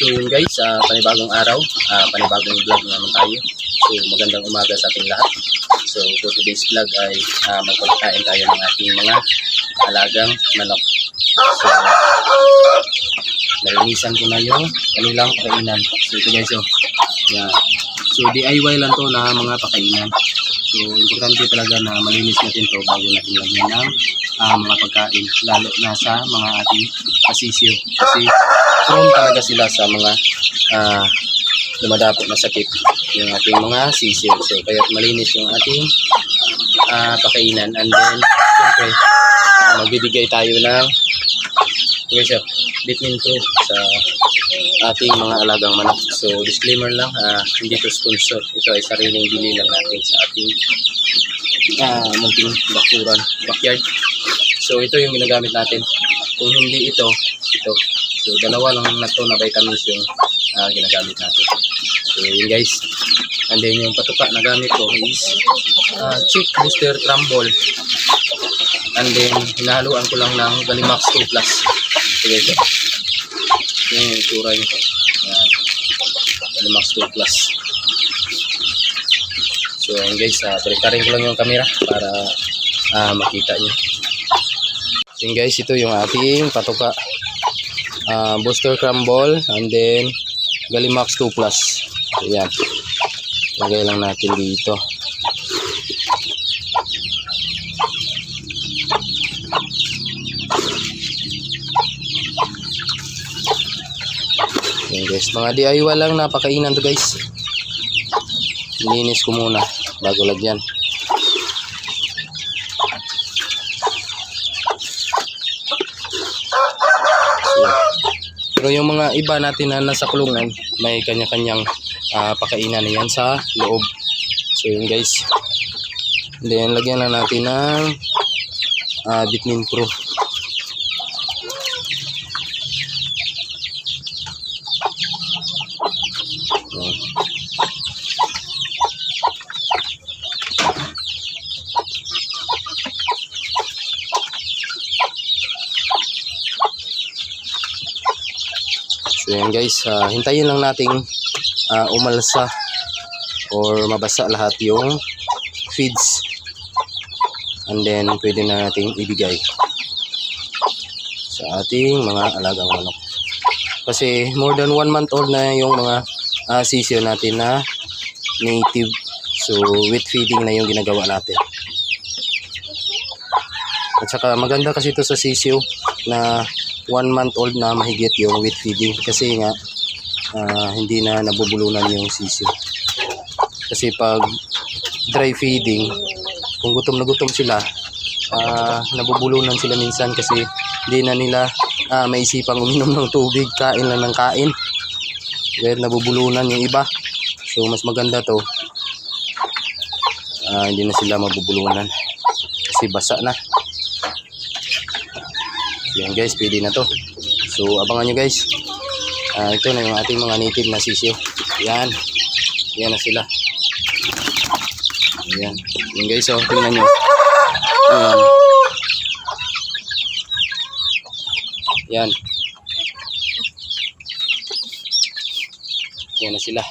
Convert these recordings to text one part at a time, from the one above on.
So yun guys, sa panibagong araw, ah, panibagong vlog naman tayo. So magandang umaga sa ating lahat. So for today's vlog ay uh, magpapakain tayo ng ating mga alagang manok. So nalinisan ko na yung kanilang pakainan. So ito guys oh. Yeah. So DIY lang to na mga pakainan. So importante talaga na malinis natin to bago natin lagyan ng ah, mga pagkain. Lalo na sa mga ating pasisyo. Kasi prone talaga sila sa mga ah, dumadapot na sakit yung ating mga sisyo. So kaya malinis yung ating ah, pakainan. And then, siyempre, ah, magbibigay tayo ng okay, vitamin 2 sa ating mga alagang manok. So, disclaimer lang, ah, hindi to sponsor. Ito ay sariling bili lang natin sa ating ah, munting bakuran, backyard. So, ito yung ginagamit natin. Kung hindi ito, ito. So, dalawa lang na to na vitamins yung ah, ginagamit natin. So, yun guys. And then, yung patuka na gamit ko is ah, chick booster trumbull. And then, hinahaluan ko lang ng Galimax 2 Plus. So, guys. Yan yung itsura niya. Yan. Galimax 2 Plus. So, ayan guys, uh, balik ko lang yung camera para ah, makita niyo. So, yun guys, ito yung ating patuka. Ah, booster crumble and then Galimax 2 Plus. Ayan. Lagay lang natin dito. Ayan guys, mga DIY lang napakainan to guys. Nilinis ko muna bago lagyan. Pero yung mga iba natin na nasa kulungan, may kanya-kanyang ah, pakainan na yan sa loob. So yun guys. Then lagyan lang natin ng ah, vitamin pro. So yan guys, ah, hintayin lang nating ah, umalsa or mabasa lahat yung feeds. And then pwede na nating ibigay sa ating mga alagang manok. Kasi more than one month old na yung mga ah, sisyo natin na native. So with feeding na yung ginagawa natin. At saka maganda kasi ito sa sisyo na one month old na mahigit yung with feeding kasi nga ah, hindi na nabubulunan yung sisyo. Kasi pag dry feeding, kung gutom na gutom sila, ah, nabubulunan sila minsan kasi hindi na nila ah, maisipang uminom ng tubig, kain lang ng kain. Kaya nabubulunan yung iba. So mas maganda to. Ah, hindi na sila mabubulunan kasi basa na. Yan guys, pwede na to. So abangan nyo guys. Ah, ito na yung ating mga native na sisyo. Yan. Yan na sila. Yan. Yan guys, oh, tingnan nyo. Yan. Yan. Yan na sila.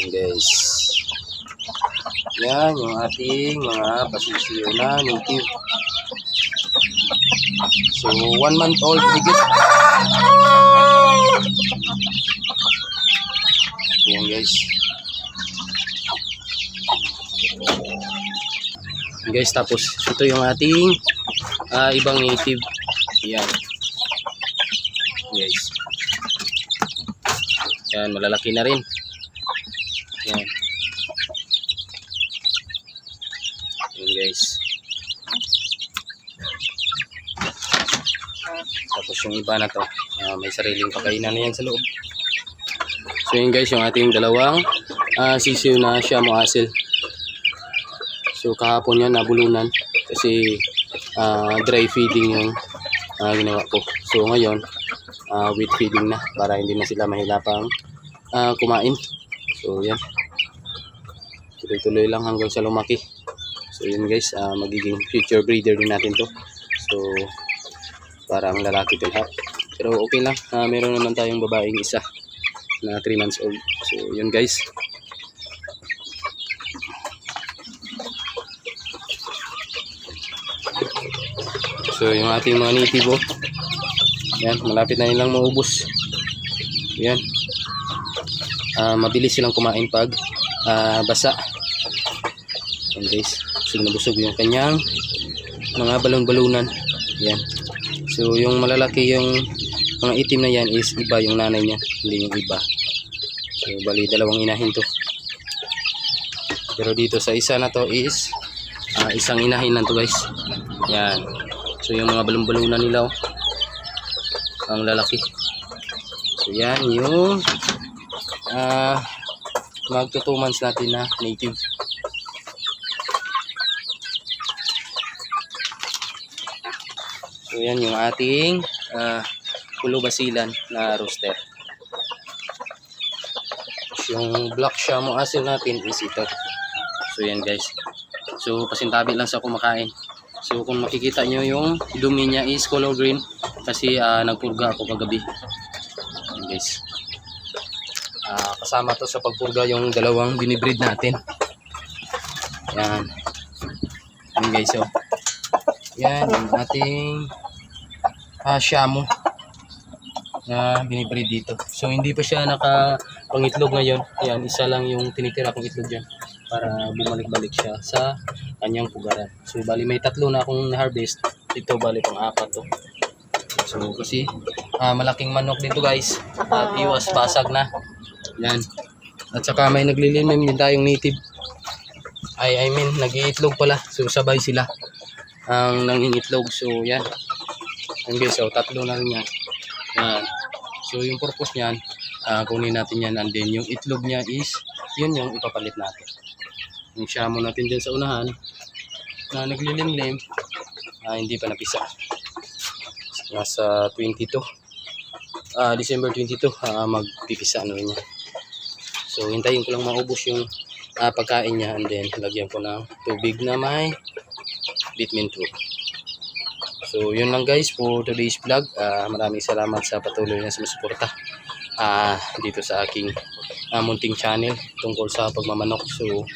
Yan guys. Yan yung ating mga pasisyo na native. So, one month old higit. Yan guys. Guys, tapos ito yung ating ah, ibang native. Yan. Guys. Yan, malalaki na rin. Yan. Guys. Tapos yung iba na to, ah, may sariling pakainan na yan sa loob. So yun guys, yung ating dalawang ah, sisiw na Shamo Asil. So kahapon yan nabulunan kasi ah, dry feeding yung ah, ginawa ko. So ngayon, ah, wet feeding na para hindi na sila mahilapang ah, kumain. So yan. Tuloy-tuloy lang hanggang sa lumaki. So yun guys, ah, magiging future breeder din natin to. So para ang lalaki ito lahat. Pero okay lang, ah, meron naman tayong babaeng isa na 3 months old. So yun guys. So yung ating mga native oh. Yan, malapit na nilang maubos. Yan. Ah, mabilis silang kumain pag ah, basa. Yan guys. Busog na busog yung kanyang mga balon-balunan. Yan. So yung malalaki yung mga itim na yan is iba yung nanay niya, hindi yung iba. So bali dalawang inahin to. Pero dito sa isa na to is ah, isang inahin lang to guys. Yan. So yung mga balon-balunan nila oh, ang lalaki. So yan yung magto 2 months natin na native. So yan yung ating ah pulo basilan na rooster. Yung black shamo asil natin is ito. So yan guys. So pasintabi lang sa kumakain. So kung makikita nyo yung dumi niya is color green kasi ah, nagpurga ako kagabi. Yan guys. Ah, kasama to sa pagpurga yung dalawang binibreed natin. Yan. Yan guys oh. Yan yung ating ah, shamo na binibreed dito. So hindi pa siya nakapangitlog ngayon. Yan, isa lang yung tinitira kong itlog dyan para bumalik-balik siya sa kanyang pugaran. So bali may tatlo na akong na-harvest. Ito bali pang apat to. So kasi ah, malaking manok dito guys. At iwas basag na. Yan. At saka may naglilimim din tayong native. Ay, I mean, nag-iitlog pala. So sabay sila ang nangingitlog. So yan. Yan guys, tatlo na rin yan. Yan. So yung purpose niyan, ah, kunin natin yan and then yung itlog niya is yun yung ipapalit natin. Yung shamo natin dyan sa unahan na naglilimlim, ah, hindi pa napisa. Nasa 22. ah December 22, ah, magpipisa ano rin. So hintayin ko lang maubos yung ah, pagkain niya and then lagyan ko ng tubig na may vitamin 2. So, yun lang guys for today's vlog. Ah, maraming salamat sa patuloy na sumusuporta ah, dito sa aking ah, munting channel tungkol sa pagmamanok. So,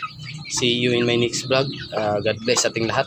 see you in my next vlog. Ah, God bless ating lahat.